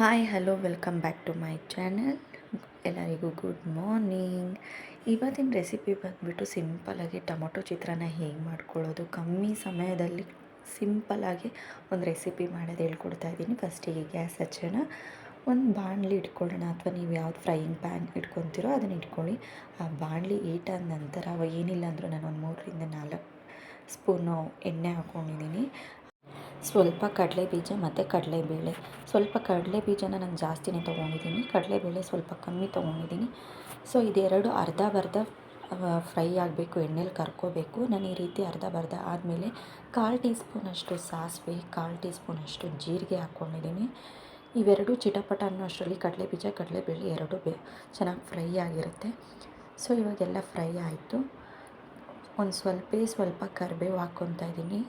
Hi hello welcome back to my channel ಎಲ್ಲರಿಗೂ good morning ಇವತ್ತಿನ recipe ಬಂದುಬಿಟ್ಟು ಸಿಂಪಲಾಗಿ ಟೊಮೊಟೊ ಚಿತ್ರಾನ್ನ ಹೇಗೆ ಮಾಡ್ಕೊಳ್ಳೋದು? ಕಮ್ಮಿ ಸಮಯದಲ್ಲಿ ಸಿಂಪಲಾಗಿ ಒಂದು ರೆಸಿಪಿ ಮಾಡೋದು ಹೇಳ್ಕೊಡ್ತಾ ಇದ್ದೀನಿ. ಫಸ್ಟಿಗೆ ಗ್ಯಾಸ್ ಹಚ್ಚೋಣ. ಒಂದು ಬಾಣಲಿ ಇಟ್ಕೊಳ್ಳೋಣ ಅಥವಾ ನೀವು ಯಾವ್ದು ಫ್ರೈಯಿಂಗ್ ಪ್ಯಾನ್ ಇಟ್ಕೊತೀರೋ ಅದನ್ನ ಇಟ್ಕೊಳ್ಳಿ. ಆ ಬಾಣಲಿ ಈಟಾದ ನಂತರ ಏನಿಲ್ಲ ಅಂದರೂ ನಾನು ಒಂದು ಮೂರರಿಂದ ನಾಲ್ಕು ಸ್ಪೂನು ಎಣ್ಣೆ ಹಾಕ್ಕೊಂಡಿದ್ದೀನಿ ಸ್ವಲ್ಪ ಕಡಲೆ ಬೀಜ ಮತ್ತು ಕಡಲೆಬೇಳೆ. ಸ್ವಲ್ಪ ಕಡಲೆ ಬೀಜನ ನಾನು ಜಾಸ್ತಿನೇ ತೊಗೊಂಡಿದ್ದೀನಿ. ಕಡಲೆಬೇಳೆ ಸ್ವಲ್ಪ ಕಮ್ಮಿ ತೊಗೊಂಡಿದ್ದೀನಿ. ಸೊ ಇದೆರಡು ಅರ್ಧ ಬರ್ಧ ಫ್ರೈ ಆಗಬೇಕು, ಎಣ್ಣೆಲಿ ಕರ್ಕೋಬೇಕು. ನಾನು ಈ ರೀತಿ ಅರ್ಧ ಬರ್ಧ ಆದಮೇಲೆ ಕಾಲು ಟೀ ಸ್ಪೂನಷ್ಟು ಸಾಸಿವೆ, ಕಾಲು ಟೀ ಸ್ಪೂನಷ್ಟು ಜೀರಿಗೆ ಹಾಕ್ಕೊಂಡಿದ್ದೀನಿ ಇವೆರಡು ಚಿಟಪಟ ಅನ್ನೋ ಅಷ್ಟರಲ್ಲಿ ಕಡಲೆ ಬೀಜ ಕಡಲೆಬೇಳೆ ಎರಡು ಬೇ, ಚೆನ್ನಾಗಿ ಫ್ರೈ ಆಗಿರುತ್ತೆ. ಸೊ ಇವಾಗೆಲ್ಲ ಫ್ರೈ ಆಯಿತು. ಒಂದು ಸ್ವಲ್ಪ ಸ್ವಲ್ಪ ಕರಿಬೇವು ಹಾಕ್ಕೊತಾ ಇದ್ದೀನಿ.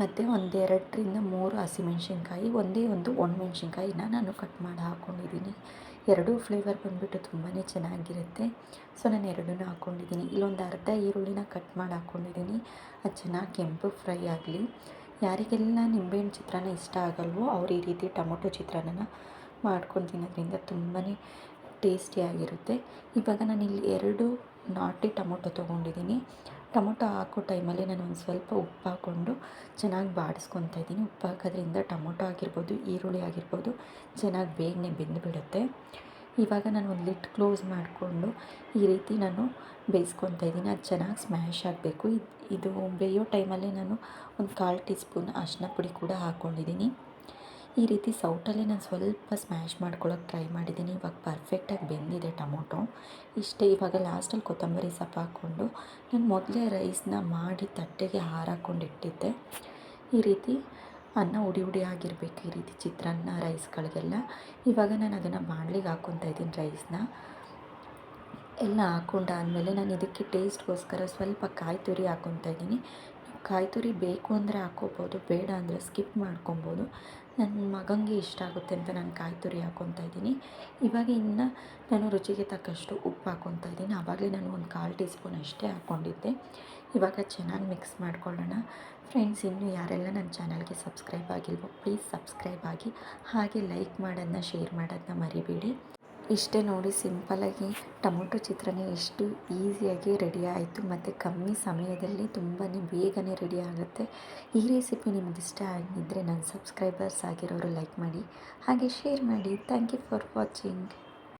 ಮತ್ತು ಒಂದೆರಡರಿಂದ ಮೂರು ಹಸಿಮೆಣ್ಸಿನ್ಕಾಯಿ, ಒಂದೇ ಒಂದು ಒಣಮೆಣ್ಸಿನ್ಕಾಯಿನ ನಾನು ಕಟ್ ಮಾಡಿ ಹಾಕ್ಕೊಂಡಿದ್ದೀನಿ ಎರಡೂ ಫ್ಲೇವರ್ ಬಂದುಬಿಟ್ಟು ತುಂಬಾ ಚೆನ್ನಾಗಿರುತ್ತೆ. ಸೊ ನಾನು ಎರಡನ್ನೂ ಹಾಕ್ಕೊಂಡಿದ್ದೀನಿ ಇಲ್ಲೊಂದು ಅರ್ಧ ಈರುಳ್ಳಿನ ಕಟ್ ಮಾಡಿ ಹಾಕ್ಕೊಂಡಿದ್ದೀನಿ ಅದು ಚೆನ್ನಾಗಿ ಕೆಂಪು ಫ್ರೈ ಆಗಲಿ. ಯಾರಿಗೆಲ್ಲ ನಿಂಬೆಹಣ್ಣು ಚಿತ್ರಾನ್ನ ಇಷ್ಟ ಆಗಲ್ವೋ ಅವ್ರು ಈ ರೀತಿ ಟೊಮೊಟೊ ಚಿತ್ರಾನ್ನ ಮಾಡ್ಕೊಂಡು ತಿನ್ನೋದ್ರಿಂದ ತುಂಬಾ ಟೇಸ್ಟಿಯಾಗಿರುತ್ತೆ ಇವಾಗ ನಾನು ಇಲ್ಲಿ ಎರಡು ನಾಟಿ ಟೊಮೊಟೊ ತೊಗೊಂಡಿದ್ದೀನಿ. ಟೊಮೊಟೊ ಹಾಕೋ ಟೈಮಲ್ಲಿ ನಾನು ಒಂದು ಸ್ವಲ್ಪ ಉಪ್ಪು ಹಾಕ್ಕೊಂಡು ಚೆನ್ನಾಗಿ ಬಾಡಿಸ್ಕೊತಾ ಇದ್ದೀನಿ. ಉಪ್ಪು ಹಾಕೋದ್ರಿಂದ ಟೊಮೊಟೊ ಆಗಿರ್ಬೋದು, ಈರುಳ್ಳಿ ಆಗಿರ್ಬೋದು ಚೆನ್ನಾಗಿ ಬೇಗನೆ ಬೆಂದುಬಿಡುತ್ತೆ. ಇವಾಗ ನಾನು ಒಂದು ಲಿಟ್ ಕ್ಲೋಸ್ ಮಾಡಿಕೊಂಡು ಈ ರೀತಿ ನಾನು ಬೇಯಿಸ್ಕೊತಾ ಇದ್ದೀನಿ. ಅದು ಚೆನ್ನಾಗಿ ಸ್ಮ್ಯಾಶ್ ಆಗಬೇಕು. ಇದು ಬೇಯೋ ಟೈಮಲ್ಲಿ ನಾನು ಒಂದು ಕಾಲು ಟೀ ಸ್ಪೂನ್ ಅರಿಶಿನ ಪುಡಿ ಕೂಡ ಹಾಕ್ಕೊಂಡಿದ್ದೀನಿ ಈ ರೀತಿ ಸೌಟಲ್ಲಿ ನಾನು ಸ್ವಲ್ಪ ಸ್ಮ್ಯಾಶ್ ಮಾಡ್ಕೊಳ್ಳೋಕೆ ಟ್ರೈ ಮಾಡಿದ್ದೀನಿ. ಇವಾಗ ಪರ್ಫೆಕ್ಟಾಗಿ ಬೆಂದಿದೆ ಟೊಮೊಟೊ. ಇಷ್ಟೇ, ಇವಾಗ ಲಾಸ್ಟಲ್ಲಿ ಕೊತ್ತಂಬರಿ ಸೊಪ್ಪು ಹಾಕ್ಕೊಂಡು ನಾನು ಮೊದಲೇ ರೈಸ್ನ ಮಾಡಿ ತಟ್ಟೆಗೆ ಹಾರಾಕೊಂಡು ಇಟ್ಟಿದ್ದೆ. ಈ ರೀತಿ ಅನ್ನ ಉಡಿ ಉಡಿ ಆಗಿರಬೇಕು, ಈ ರೀತಿ ಚಿತ್ರಾನ್ನ ರೈಸ್ಗಳಿಗೆಲ್ಲ ಇವಾಗ ನಾನು ಅದನ್ನು ಬಾಣಲಿಗೆ ಹಾಕ್ಕೊತಾ ಇದ್ದೀನಿ ರೈಸ್ನ ಎಲ್ಲ ಹಾಕ್ಕೊಂಡಾದಮೇಲೆ ನಾನು ಇದಕ್ಕೆ ಟೇಸ್ಟ್ಗೋಸ್ಕರ ಸ್ವಲ್ಪ ಕಾಯಿ ತುರಿ ಹಾಕ್ಕೊತಾ ಇದ್ದೀನಿ. ಕಾಯಿ ತುರಿ ಬೇಕು ಅಂದರೆ ಹಾಕ್ಕೋಬೋದು ಬೇಡ ಅಂದರೆ ಸ್ಕಿಪ್ ಮಾಡ್ಕೊಬೋದು. ನನ್ನ ಮಗನಿಗೆ ಇಷ್ಟ ಆಗುತ್ತೆ ಅಂತ ನಾನು ಕಾಯಿ ತುರಿ ಹಾಕ್ಕೊತಾ ಇದ್ದೀನಿ. ಇವಾಗ ಇನ್ನು ನಾನು ರುಚಿಗೆ ತಕ್ಕಷ್ಟು ಉಪ್ಪು ಹಾಕ್ಕೊತಾ ಇದ್ದೀನಿ. ಆವಾಗಲೇ ನಾನು ಒಂದು ಕಾಲು ಟೀ ಸ್ಪೂನ್ ಅಷ್ಟೇ ಹಾಕ್ಕೊಂಡಿದ್ದೆ ಇವಾಗ ಚೆನ್ನಾಗಿ ಮಿಕ್ಸ್ ಮಾಡ್ಕೊಳ್ಳೋಣ. ಫ್ರೆಂಡ್ಸ್, ಇನ್ನೂ ಯಾರೆಲ್ಲ ನನ್ನ ಚಾನಲ್ಗೆ ಸಬ್ಸ್ಕ್ರೈಬ್ ಆಗಿಲ್ವೋ, ಪ್ಲೀಸ್ ಸಬ್ಸ್ಕ್ರೈಬ್ ಆಗಿ ಹಾಗೆ ಲೈಕ್ ಮಾಡೋದನ್ನ, ಶೇರ್ ಮಾಡೋದನ್ನ ಮರಿಬೇಡಿ. ಇಷ್ಟೇ ನೋಡಿ ಸಿಂಪಲ್ಲಾಗಿ ಟೊಮೊಟೊ ಚಿತ್ರಾನ್ನ ಎಷ್ಟು ಈಸಿಯಾಗಿ ರೆಡಿ ಆಯಿತು ಮತ್ತು ಕಮ್ಮಿ ಸಮಯದಲ್ಲಿ ತುಂಬಾ ಬೇಗನೆ ರೆಡಿ ಆಗುತ್ತೆ. ಈ ರೆಸಿಪಿ ನಿಮ್ಗೆ ಇಷ್ಟ ಆಗಿದ್ದರೆ ನನ್ನ ಸಬ್ಸ್ಕ್ರೈಬರ್ಸ್ ಆಗಿರೋರು ಲೈಕ್ ಮಾಡಿ ಹಾಗೆ ಶೇರ್ ಮಾಡಿ. Thank you for watching